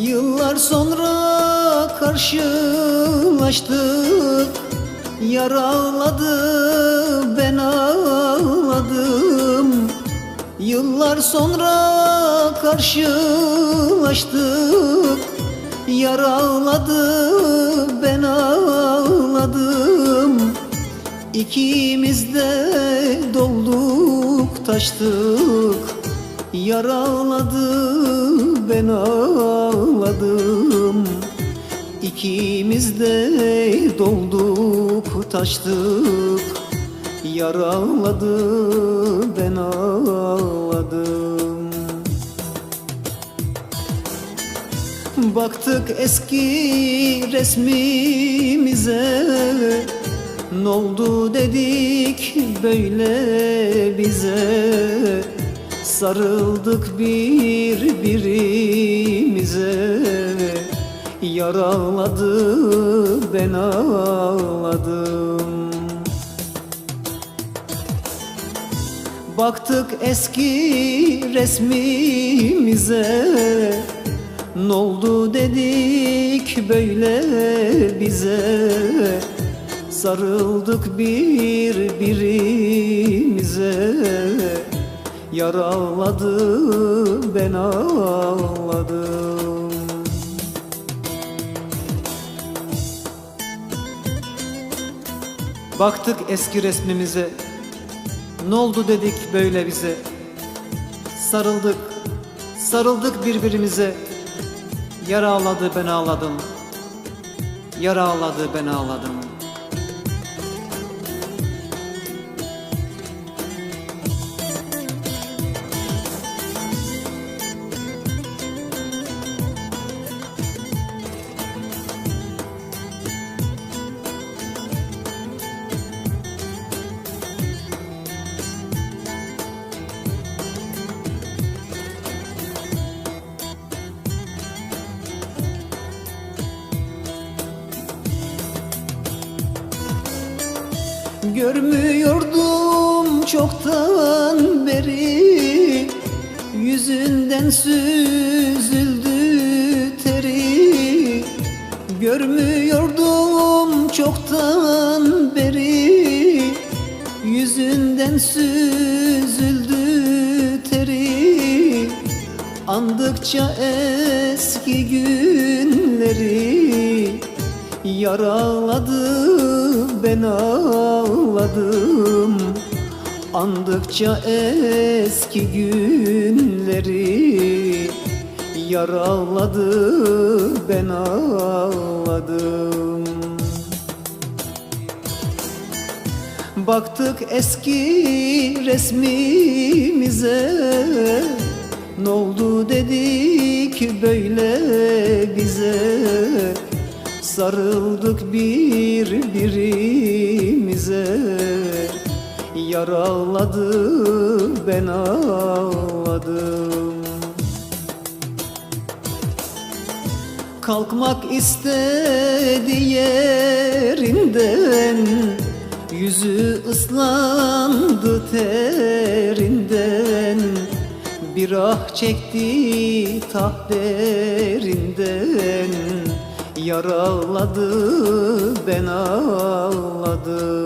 Yıllar sonra karşılaştık. Yar ağladı ben ağladım. Yıllar sonra karşılaştık. Yar ağladı ben ağladım. İkimiz de dolduk taştık. Yar ağladı ben ağladım. İkimiz de dolduk taştık. Yar ağladı ben ağladım. Baktık eski resmimize. Ne oldu dedik böyle bize Sarıldık birbirimize. Yar ağladı ben ağladım. Baktık eski resmimize. Ne oldu dedik böyle bize? Sarıldık birbirimize Yar ağladı ben ağladım. Baktık eski resmimize Ne oldu dedik böyle bize. Sarıldık Sarıldık birbirimize. Yar ağladı ben ağladım. Yar ağladı ben ağladım Görmüyordum çoktan beri. Yüzünden süzüldü teri. Görmüyordum çoktan beri. Yüzünden süzüldü teri. Andıkça eski günleri Yar ağladı ben ağladım. Andıkça eski günleri Yar ağladı ben ağladım. Baktık eski resmimize Ne oldu dedik böyle bize Sarıldık birbirimize. Yar ağladı ben ağladım. Kalkmak istedi yerinden Yüzü ıslandı terinden. Bir ah çekti tahterinden Yar ağladı ben ağladım